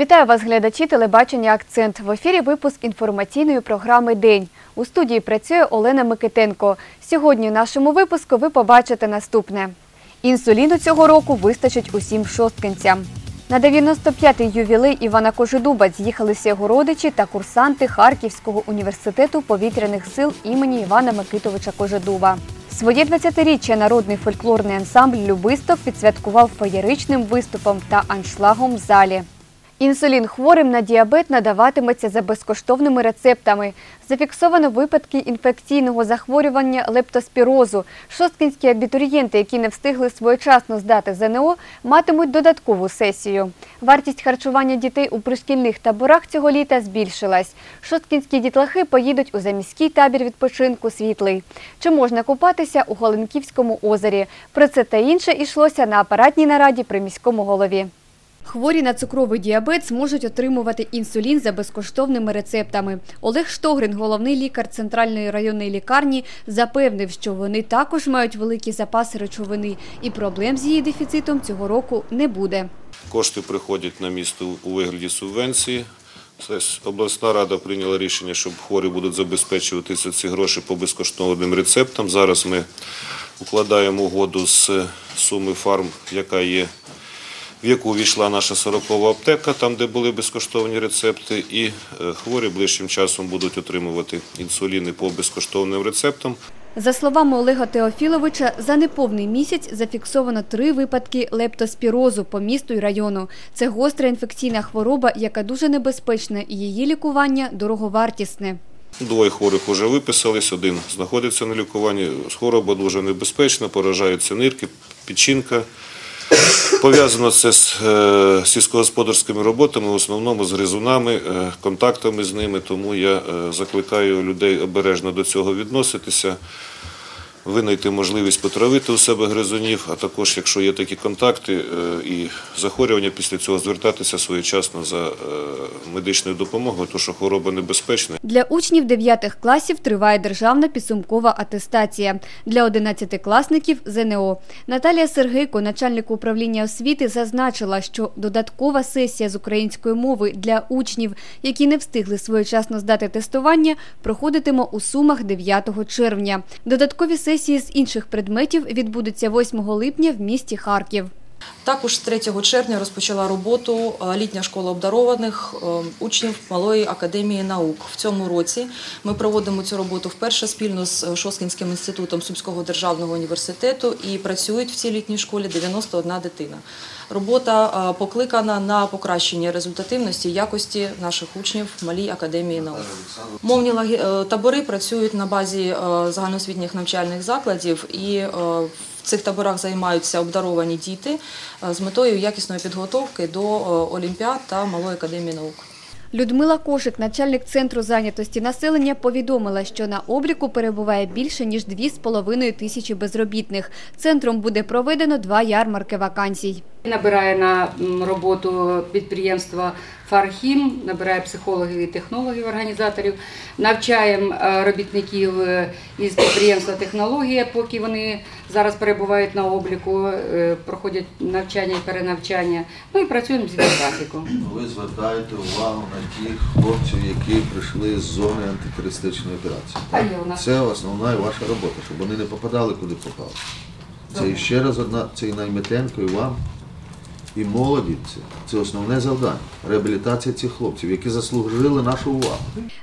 Вітаю вас, глядачі телебачення Акцент. В ефірі випуск інформаційної програми День. У студії працює Олена Микитенко. Сьогодні в нашому випуску ви побачите наступне: інсуліну цього року вистачить усім шосткинцям. На 95-й ювілей Івана Кожедуба з'їхалися його родичі та курсанти Харківського університету повітряних сил імені Івана Микитовича Кожедуба. Своє 20-річчя народний фольклорний ансамбль Любисток відсвяткував феєричним виступом та аншлагом в залі. Інсулін хворим на діабет надаватиметься за безкоштовними рецептами. Зафіксовано випадки інфекційного захворювання лептоспірозу. Шосткінські абітурієнти, які не встигли своєчасно здати ЗНО, матимуть додаткову сесію. Вартість харчування дітей у пришкільних таборах цього літа збільшилась. Шосткінські дітлахи поїдуть у заміський табір відпочинку «Світлий». Чи можна купатися у Голенківському озері? Про це та інше йшлося на апаратній нараді при міському голові. Хворі на цукровий діабет зможуть отримувати інсулін за безкоштовними рецептами. Олег Штогрин, головний лікар центральної районної лікарні, запевнив, що вони також мають великі запаси речовини і проблем з її дефіцитом цього року не буде. Кошти приходять на місто у вигляді субвенції. Обласна рада прийняла рішення, що хворі будуть забезпечуватися ці гроші по безкоштовним рецептам. Зараз ми укладаємо угоду з суми фарм, яка є, в яку війшла наша 40-ва аптека, там, де були безкоштовні рецепти, і е, хворі ближчим часом будуть отримувати інсуліни по безкоштовним рецептам. За словами Олега Теофіловича, за неповний місяць зафіксовано три випадки лептоспірозу по місту і району. Це гостра інфекційна хвороба, яка дуже небезпечна, і її лікування дороговартісне. Двоє хворих вже виписались, один знаходиться на лікуванні. Хвороба дуже небезпечна, поражаються нирки, печінка. Пов'язано це з е, сільськогосподарськими роботами, в основному з гризунами, е, контактами з ними, тому я е, закликаю людей обережно до цього відноситися, винайти можливість потравити у себе гризунів, а також, якщо є такі контакти е, і захворювання, після цього звертатися своєчасно за е, медичною допомогою, тому що хвороба небезпечна. Для учнів 9 класів триває державна підсумкова атестація. Для 11-класників – ЗНО. Наталія Сергейко, начальник управління освіти, зазначила, що додаткова сесія з української мови для учнів, які не встигли своєчасно здати тестування, проходитиме у Сумах 9 червня. Додаткові сесії з інших предметів відбудуться 8 липня в місті Харків. Також 3 червня розпочала роботу е, літня школа обдарованих е, учнів Малої академії наук. В цьому році ми проводимо цю роботу вперше спільно з е, Шоскінським інститутом Сумського державного університету і працюють в цій літній школі 91 дитина. Робота покликана на покращення результативності якості наших учнів Малій академії наук. Мовні табори працюють на базі загальноосвітніх навчальних закладів і в цих таборах займаються обдаровані діти е, з метою якісної підготовки до е, Олімпіад та Малої академії наук. Людмила Кошик, начальник центру зайнятості населення, повідомила, що на обліку перебуває більше ніж 2,5 тисячі безробітних. Центром буде проведено два ярмарки вакансій. Набирає на роботу підприємства Фархім, набирає психологів і технологів, організаторів, навчаємо е, робітників е, із підприємства Технологія, поки вони зараз перебувають на обліку, е, проходять навчання і перенавчання. Ну і працюємо з графіком. Ви звертаєте увагу на тих хлопців, які прийшли з зони антитерористичної операції. Це основна і ваша робота, щоб вони не попадали куди попали. Це ще раз одна, це і Найметенко, і вам, і молоді. Це, основне завдання. Реабілітація цих хлопців, які заслужили нашу увагу.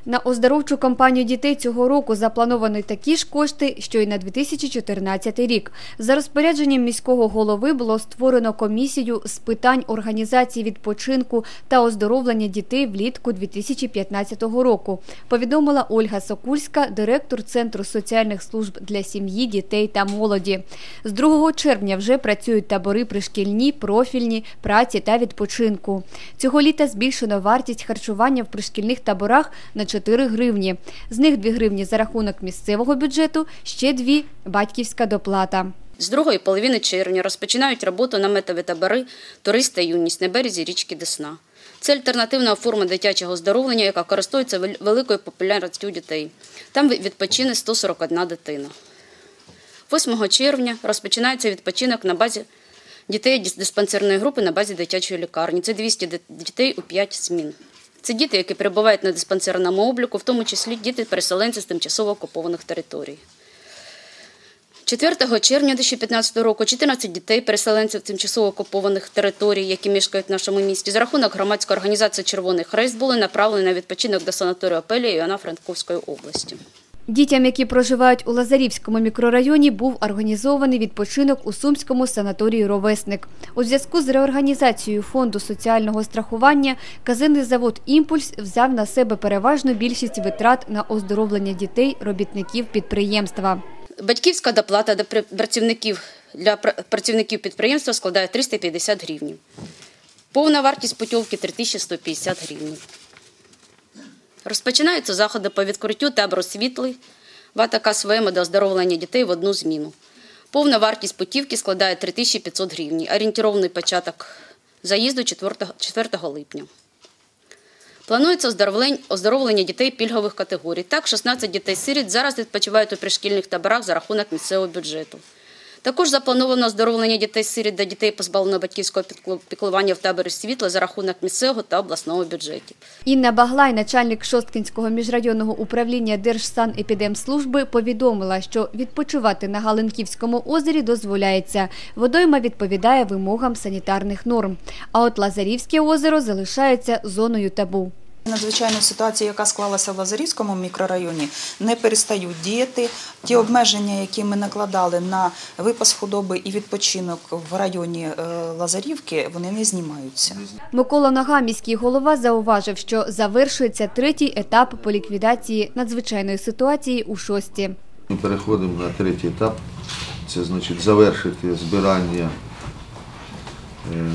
На оздоровчу кампанію дітей цього року заплановані такі ж кошти, що й на 2014 рік. За розпорядженням міського голови було створено комісію з питань організації відпочинку та оздоровлення дітей влітку 2015 року, повідомила Ольга Сокульська, директор Центру соціальних служб для сім'ї, дітей та молоді. З 2 червня вже працюють табори пришкільні, профільні, праці та відпочинку. Цього літа збільшено вартість харчування в пришкільних таборах на 4 гривні. З них 2 гривні за рахунок місцевого бюджету, ще 2 – батьківська доплата. З другої половини червня розпочинають роботу наметові табори «Турист та юність на березі річки Десна. Це альтернативна форма дитячого оздоровлення, яка користується великою популярністю дітей. Там відпочине 141 дитина. 8 червня розпочинається відпочинок на базі дітей диспансерної групи на базі дитячої лікарні. Це 200 дітей у 5 змін. Це діти, які перебувають на диспансерному обліку, в тому числі діти-переселенці з тимчасово окупованих територій. 4 червня 2015 року 14 дітей, переселенців тимчасово окупованих територій, які мешкають в нашому місті, за рахунок громадської організації Червоний Хрест були направлені на відпочинок до санаторію Апелія Івано-Франковської області. Дітям, які проживають у Лазарівському мікрорайоні, був організований відпочинок у Сумському санаторії «Ровесник». У зв'язку з реорганізацією фонду соціального страхування казинний завод «Імпульс» взяв на себе переважну більшість витрат на оздоровлення дітей робітників підприємства. Батьківська доплата до пр- працівників для працівників підприємства складає 350 гривень. Повна вартість путівки 3150 гривень. Розпочинаються заходи по відкриттю табору світлий в АТК СВМ до оздоровлення дітей в одну зміну. Повна вартість путівки складає 3500 гривень. Орієнтировний початок заїзду 4, 4 липня. Планується оздоровлення дітей пільгових категорій. Так, 16 дітей-сиріт зараз відпочивають у пришкільних таборах за рахунок місцевого бюджету. Також заплановано оздоровлення дітей-сиріт та дітей, позбавлених батьківського піклу- піклування в таборі світла за рахунок місцевого та обласного бюджетів. Інна Баглай, начальник Шосткінського міжрайонного управління Держсанепідемслужби, повідомила, що відпочивати на Галинківському озері дозволяється. Водойма відповідає вимогам санітарних норм. А от Лазарівське озеро залишається зоною табу. Надзвичайну ситуацію, яка склалася в Лазарівському мікрорайоні, не перестають діяти. Ті обмеження, які ми накладали на випас худоби і відпочинок в районі е, Лазарівки, вони не знімаються. Микола Нога, міський голова, зауважив, що завершується третій етап по ліквідації надзвичайної ситуації у шості. Ми переходимо на третій етап. Це значить завершити збирання е,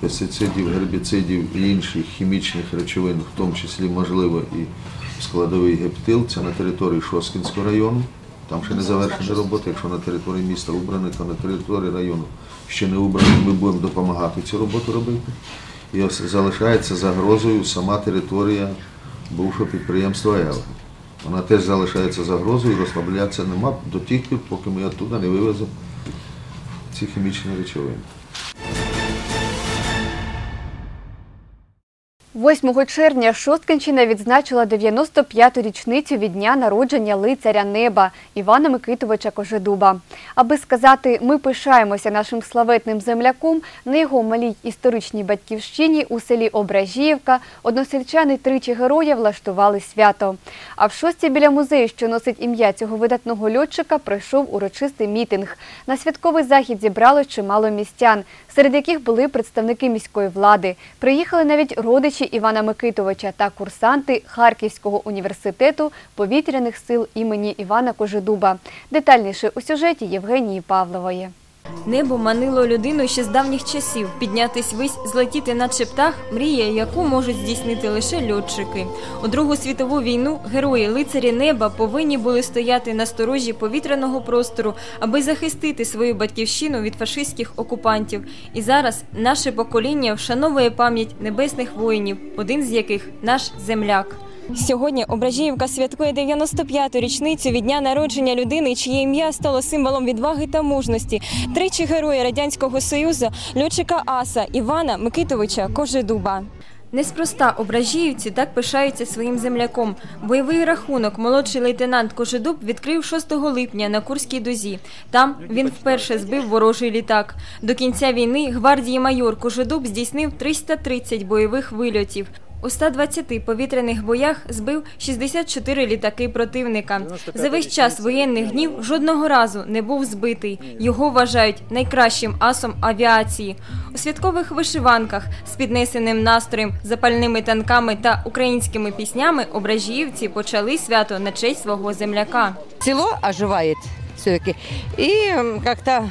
пестицидів, гербіцидів і інших хімічних речовин, в тому числі, можливо, і складовий гептил. Це на території Шоскінського району. Там ще не завершені роботи. Якщо на території міста убрані, то на території району ще не убрані. Ми будемо допомагати цю роботу робити. І ось залишається загрозою сама територія бувшого підприємства «Елга». Вона теж залишається загрозою і розслаблятися нема до тих пір, поки ми оттуда не вивеземо ці хімічні речовини. 8 червня Шосткинщина відзначила 95-ту річницю від дня народження лицаря неба Івана Микитовича Кожедуба. Аби сказати «ми пишаємося нашим славетним земляком» на його малій історичній батьківщині у селі Ображіївка односельчани тричі героя влаштували свято. А в шості біля музею, що носить ім'я цього видатного льотчика, пройшов урочистий мітинг. На святковий захід зібралось чимало містян, серед яких були представники міської влади. Приїхали навіть родичі Івана Микитовича та курсанти Харківського університету повітряних сил імені Івана Кожедуба. Детальніше у сюжеті Євгенії Павлової. Небо манило людину ще з давніх часів. Піднятись вись, злетіти наче птах, мрія, яку можуть здійснити лише льотчики. У Другу світову війну герої лицарі неба повинні були стояти на сторожі повітряного простору, аби захистити свою батьківщину від фашистських окупантів. І зараз наше покоління вшановує пам'ять небесних воїнів, один з яких наш земляк. Сьогодні Ображіївка святкує 95-ту річницю від дня народження людини, чиє ім'я стало символом відваги та мужності. Тричі героя радянського союзу, льотчика Аса Івана Микитовича Кожедуба. Неспроста ображіївці так пишаються своїм земляком. Бойовий рахунок молодший лейтенант Кожедуб відкрив 6 липня на Курській дозі. Там він вперше збив ворожий літак. До кінця війни гвардії майор Кожедуб здійснив 330 бойових вильотів. У 120 повітряних боях збив 64 літаки противника. За весь час воєнних днів жодного разу не був збитий. Його вважають найкращим асом авіації. У святкових вишиванках з піднесеним настроєм, запальними танками та українськими піснями ображіївці почали свято на честь свого земляка. село оживает все-таки. И м, как-то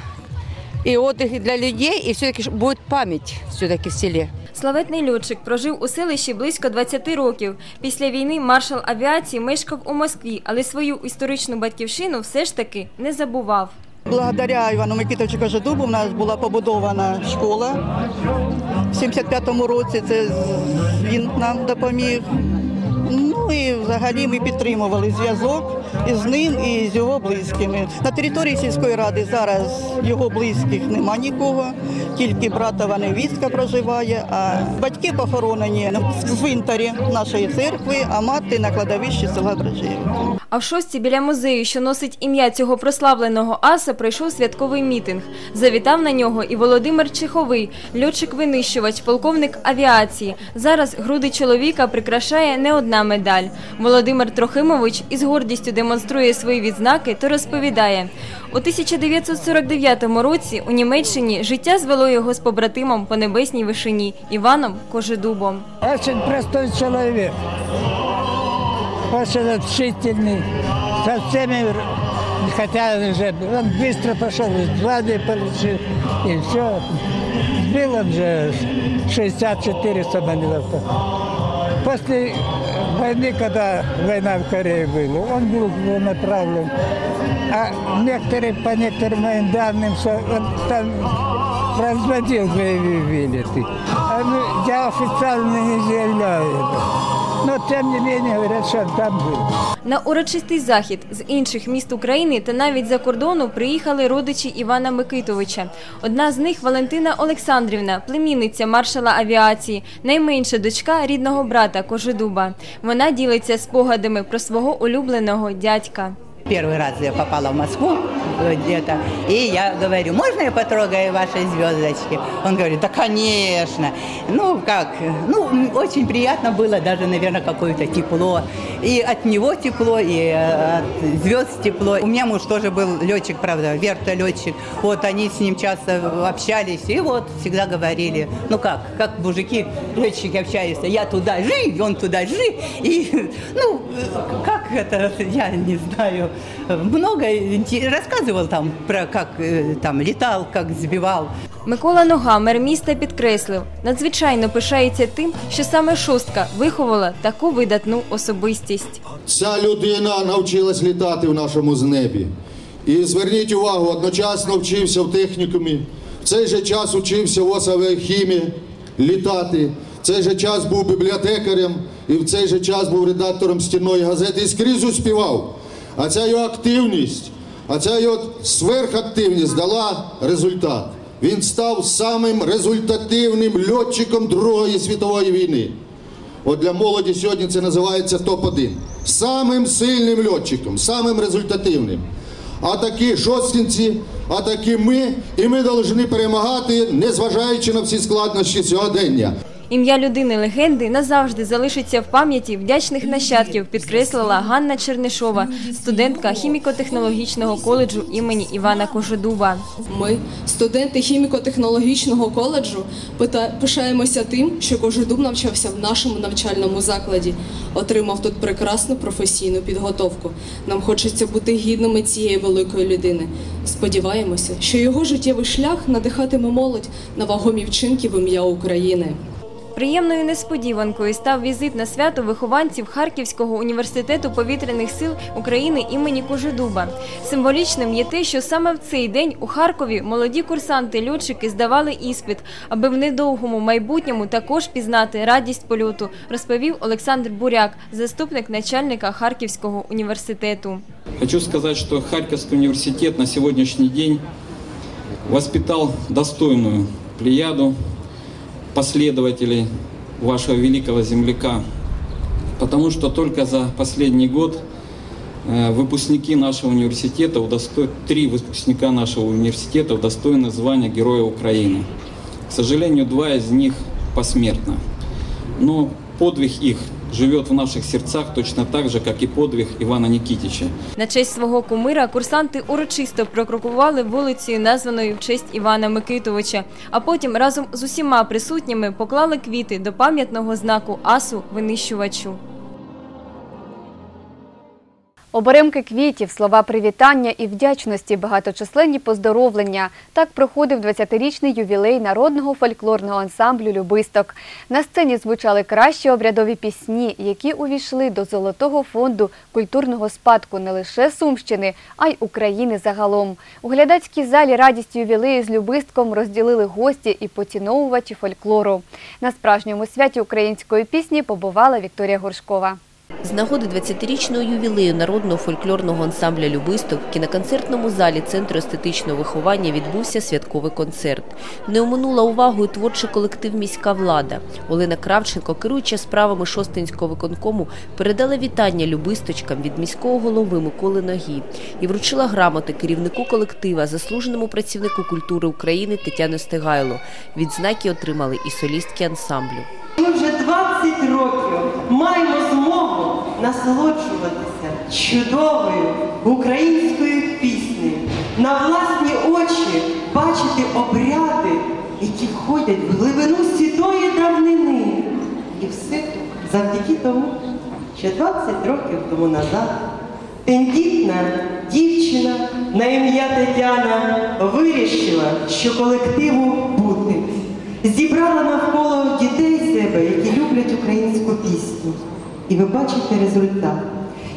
и отдых для людей, и все-таки будет память все-таки в селе. Славетний льотчик прожив у селищі близько 20 років. Після війни маршал авіації мешкав у Москві, але свою історичну батьківщину все ж таки не забував. Благодаря Івану Микитовичу Кожедубу в нас була побудована школа. В 75-му році це він нам допоміг. І взагалі ми підтримували зв'язок із ним і з його близькими. На території сільської ради зараз його близьких нема нікого, тільки братова невістка проживає, а батьки похоронені в цвинтарі нашої церкви, а мати на кладовищі села Брежиївка. А в шостці біля музею, що носить ім'я цього прославленого аса, пройшов святковий мітинг. Завітав на нього і Володимир Чеховий, льотчик-винищувач, полковник авіації. Зараз груди чоловіка прикрашає не одна медаль. Володимир Трохимович із гордістю демонструє свої відзнаки та розповідає. У 1949 році у Німеччині життя звело його з побратимом по небесній вишині Іваном Кожедубом. Очень простой человек. Очень общительный. Со всеми, хотя уже он быстро пошел, звание получил, и все. Сбил он же 64 самолета. После войны, когда война в Корее была, он был направлен. А некоторые, по некоторым моим данным, что он там разводил боевые вылеты. А ну, я официально не заявляю это. Но тем не менее говорят, что он там был. На урочистий захід з інших міст України та навіть за кордону приїхали родичі Івана Микитовича. Одна з них Валентина Олександрівна, племінниця маршала авіації, найменша дочка рідного брата Кожедуба. Вона ділиться спогадами про свого улюбленого дядька. Первый раз я попала в Москву где-то, и я говорю, можно я потрогаю ваши звездочки? Он говорит, да, конечно. Ну, как, ну, очень приятно было, даже, наверное, какое-то тепло. И от него тепло, и э, от звезд тепло. У меня муж тоже был летчик, правда, вертолетчик. Вот они с ним часто общались, и вот всегда говорили, ну как, как мужики, летчики общаются, я туда жи, он туда жи. И, ну, как это, я не знаю, много рассказывал там про как э, там летал, как сбивал. Микола Нога, мер міста, підкреслив, надзвичайно пишається тим, що саме шостка виховала таку видатну особистість. Ця людина навчилась літати в нашому знебі. І зверніть увагу, одночасно вчився в технікумі, в цей же час вчився в осавіахімі літати, в цей же час був бібліотекарем і в цей же час був редактором стінної газети і скрізь успівав. А ця його активність, а ця його сверхактивність дала результат. Він став самим результативним льотчиком Другої світової війни. От для молоді сьогодні це називається топ-1. Самим сильним льотчиком, самим результативним. А такі шостинці, а такі ми, і ми повинні перемагати, незважаючи на всі складнощі сьогодення. Ім'я людини легенди назавжди залишиться в пам'яті вдячних нащадків, підкреслила Ганна Чернишова, студентка хіміко-технологічного коледжу імені Івана Кожедуба. Ми, студенти хіміко-технологічного коледжу, пишаємося тим, що Кожедуб навчався в нашому навчальному закладі, отримав тут прекрасну професійну підготовку. Нам хочеться бути гідними цієї великої людини. Сподіваємося, що його життєвий шлях надихатиме молодь на вагомі вчинки в ім'я України. Приємною несподіванкою став візит на свято вихованців Харківського університету повітряних сил України імені Кожедуба. Символічним є те, що саме в цей день у Харкові молоді курсанти-льотчики здавали іспит, аби в недовгому майбутньому також пізнати радість польоту, розповів Олександр Буряк, заступник начальника Харківського університету. Хочу сказать, что Харьковский университет на сегодняшний день воспитал достойную плеяду последователей вашего великого земляка, потому что только за последний год э, выпускники нашего университета, удосто... три выпускника нашего университета удостоены звания Героя Украины. К сожалению, два из них посмертно. Но подвиг их живет в наших сердцах точно так же, как и подвиг Івана Нікітіча. На честь свого кумира курсанти урочисто прокрокували вулицею, названою в честь Івана Микитовича, а потім разом з усіма присутніми поклали квіти до пам'ятного знаку асу винищувачу. Оберемки квітів, слова привітання і вдячності, багаточисленні поздоровлення. Так проходив 20-річний ювілей народного фольклорного ансамблю Любисток. На сцені звучали кращі обрядові пісні, які увійшли до золотого фонду культурного спадку не лише Сумщини, а й України загалом. У глядацькій залі радість ювілею з Любистком розділили гості і поціновувачі фольклору. На справжньому святі української пісні побувала Вікторія Горшкова. З нагоди 20-річного ювілею народного фольклорного ансамбля Любисток в кіноконцертному залі Центру естетичного виховання відбувся святковий концерт. Не оминула увагою творчий колектив Міська влада. Олена Кравченко, керуюча справами Шостинського виконкому, передала вітання любисточкам від міського голови Миколи Ногі і вручила грамоти керівнику колектива, заслуженому працівнику культури України Тетяну Стегайло. Відзнаки отримали і солістки ансамблю. Ми вже 20 років маємо змогу насолоджуватися чудовою українською піснею, на власні очі бачити обряди, які входять в глибину сідої давнини. І все завдяки тому, що 20 років тому назад тендітна дівчина на ім'я Тетяна вирішила, що колективу бути зібрала навколо дітей себе, які люблять українську пісню. І ви бачите результат.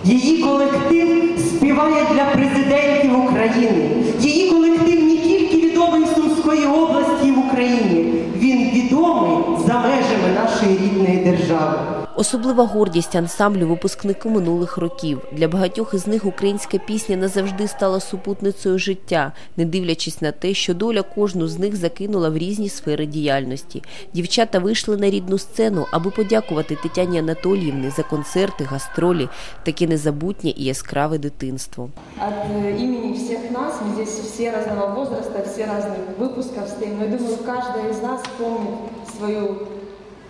Її колектив співає для президентів України. Її колектив не тільки відомий в Сумської області і в Україні, він відомий за межами нашої рідної держави. Особлива гордість ансамблю випускники минулих років. Для багатьох із них українська пісня назавжди стала супутницею життя, не дивлячись на те, що доля кожну з них закинула в різні сфери діяльності. Дівчата вийшли на рідну сцену, аби подякувати Тетяні Анатоліївні за концерти, гастролі, таке незабутнє і яскраве дитинство. От э, имени всех нас, мы здесь все разного возраста, все разных выпусков стоим, но я думаю, каждая из нас помнит свою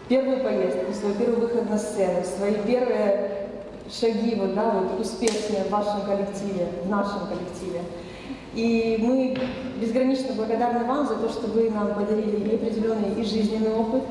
Первую поездку, свой первый выход на сцену, свои первые шаги, вот, да, вот, успешные в вашем коллективе, в нашем коллективе. И мы безгранично благодарны вам за то, что вы нам подарили и определенный и жизненный опыт,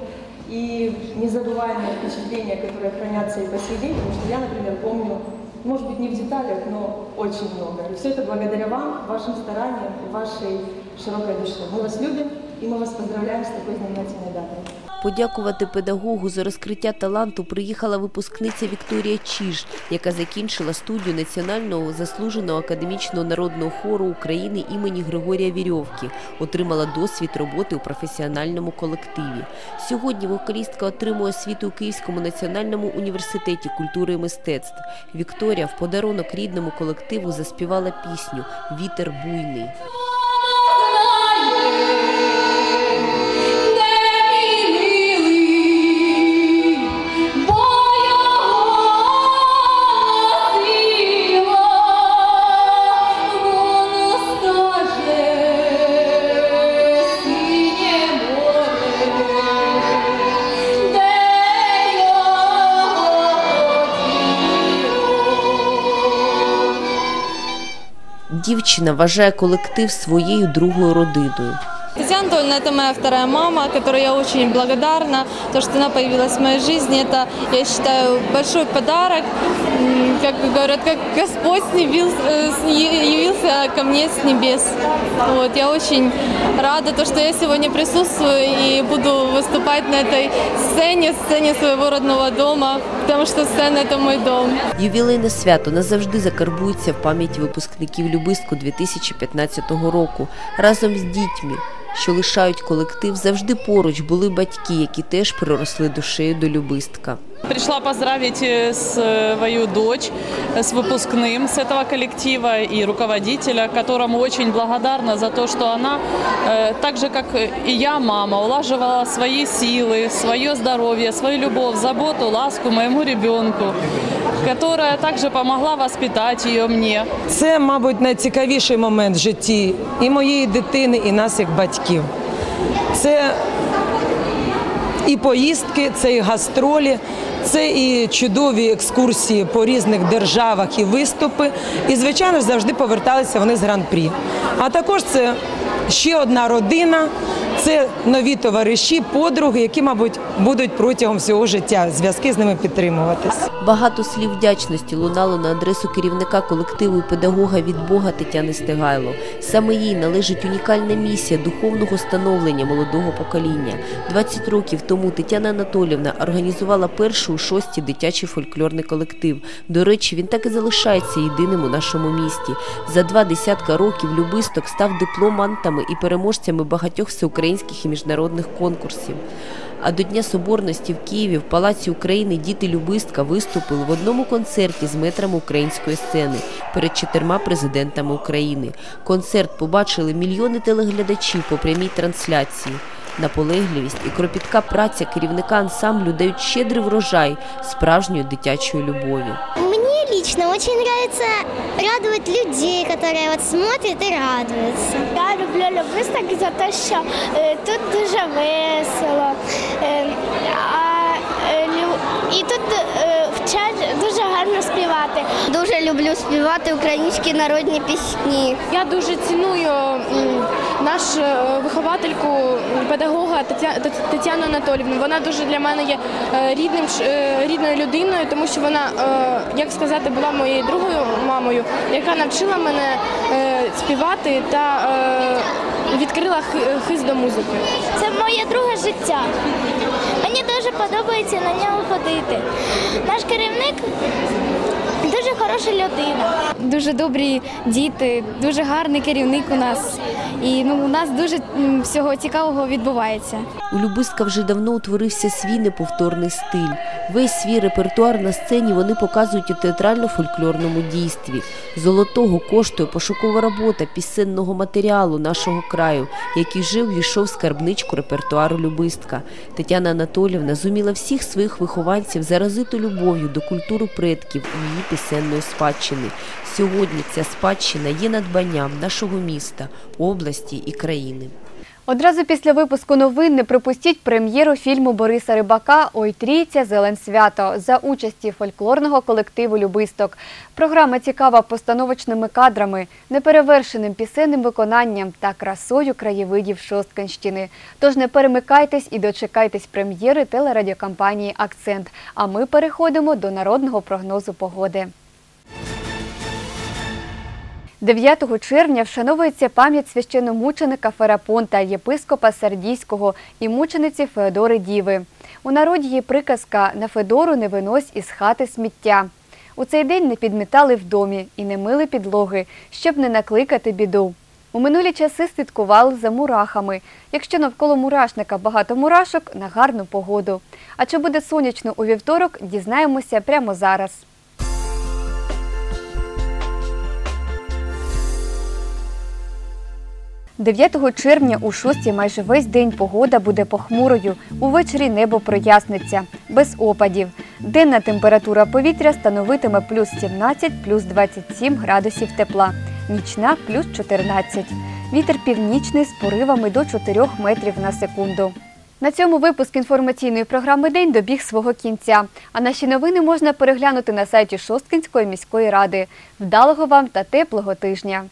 и незабываемые впечатления, которые хранятся и по сей день, потому что я, например, помню, может быть, не в деталях, но очень много. И все это благодаря вам, вашим стараниям вашей широкой душе. Мы вас любим, и мы вас поздравляем с такой знаменательной датой. Подякувати педагогу за розкриття таланту приїхала випускниця Вікторія Чіж, яка закінчила студію Національного заслуженого академічного народного хору України імені Григорія Вірьовки, отримала досвід роботи у професіональному колективі. Сьогодні вокалістка отримує освіту у Київському національному університеті культури і мистецтв. Вікторія в подарунок рідному колективу заспівала пісню Вітер буйний. Дівчина вважає колектив своєю другою родиною. Татьяна Анатольевна – это моя вторая мама, которой я очень благодарна. То, что она появилась в моей жизни, это, я считаю, большой подарок. М, Как говорят, как Господь снебился, э, с- явился ко мне с небес. Вот, я очень рада, то, что я сегодня присутствую и буду выступать на этой сцене, сцене своего родного дома, потому що сцена – то мой дом. Ювілейне свято назавжди закарбується в пам'яті випускників Любиску 2015 року. Разом з дітьми, що лишають колектив, завжди поруч були батьки, які теж приросли душею до Любистка. Пришла поздравить э, свою дочь э, с выпускным с этого коллектива и руководителя, которому очень благодарна за то, что она, э, так же как и я, мама, улаживала свои силы, свое здоровье, свою любовь, заботу, ласку моему ребенку, которая также помогла воспитать ее мне. Це, мабуть, найцікавіший момент в житті і моєї дитини, і нас як батьків. Це і поїздки, це і гастролі, це і чудові екскурсії по різних державах і виступи. І, звичайно, завжди поверталися вони з гран-прі. А також це ще одна родина, це нові товариші, подруги, які, мабуть, будуть протягом всього життя зв'язки з ними підтримуватись. Багато слів вдячності лунало на адресу керівника колективу і педагога від Бога Тетяни Стегайло. Саме їй належить унікальна місія духовного становлення молодого покоління. 20 років тому Тетяна Анатолівна організувала перший у шості дитячий фольклорний колектив. До речі, він так і залишається єдиним у нашому місті. За два десятка років Любисток став дипломантами і переможцями багатьох всеукраїнських всеукраїнських і міжнародних конкурсів. А до Дня Соборності в Києві в Палаці України діти Любистка виступили в одному концерті з метрами української сцени перед чотирма президентами України. Концерт побачили мільйони телеглядачів по прямій трансляції. Наполегливість і кропітка праця керівника ансамблю дають щедрий врожай справжньої дитячої любові. Мне лично очень нравится радовать людей, которые вот смотрят и радуются. Я за те, що е, тут дуже весело. Е, і тут е, вчать дуже гарно співати. Дуже люблю співати українські народні пісні. Я дуже ціную нашу е, виховательку, педагога Тетяну Анатолівну. Вона дуже для мене є рідним ш- рідною людиною, тому що вона, як сказати, була моєю другою мамою, яка навчила мене співати та відкрила хи- хист до музики. Це моє друге життя. Мені дуже подобається на нього ходити. Наш керівник дуже хороша людина. Дуже добрі діти, дуже гарний керівник у нас. І ну, у нас дуже всього цікавого відбувається. У Любистка вже давно утворився свій неповторний стиль. Весь свій репертуар на сцені вони показують у театрально-фольклорному дійстві. Золотого коштує пошукова робота пісенного матеріалу нашого краю, який жив війшов в скарбничку репертуару Любистка. Тетяна Анатолівна зуміла всіх своїх вихованців заразити любов'ю до культури предків і її пісенної спадщини. Сьогодні ця спадщина є надбанням нашого міста, області і країни. Одразу після випуску новин не пропустіть прем'єру фільму Бориса Рибака Ой трійця зелен свято за участі фольклорного колективу Любисток. Програма цікава постановочними кадрами, неперевершеним пісенним виконанням та красою краєвидів Шосткинщини. Тож не перемикайтесь і дочекайтесь прем'єри телерадіокомпанії Акцент. А ми переходимо до народного прогнозу погоди. 9 червня вшановується пам'ять священномученика Ферапонта, єпископа Сардійського і мучениці Феодори Діви. У народі є приказка «На Федору не винось із хати сміття». У цей день не підмітали в домі і не мили підлоги, щоб не накликати біду. У минулі часи слідкували за мурахами. Якщо навколо мурашника багато мурашок, на гарну погоду. А чи буде сонячно у вівторок, дізнаємося прямо зараз. 9 червня у 6 майже весь день погода буде похмурою. Увечері небо проясниться, без опадів. Денна температура повітря становитиме плюс 17, плюс 27 градусів тепла. Нічна плюс 14. Вітер північний з поривами до 4 метрів на секунду. На цьому випуск інформаційної програми День добіг свого кінця. А наші новини можна переглянути на сайті Шосткинської міської ради. Вдалого вам та теплого тижня!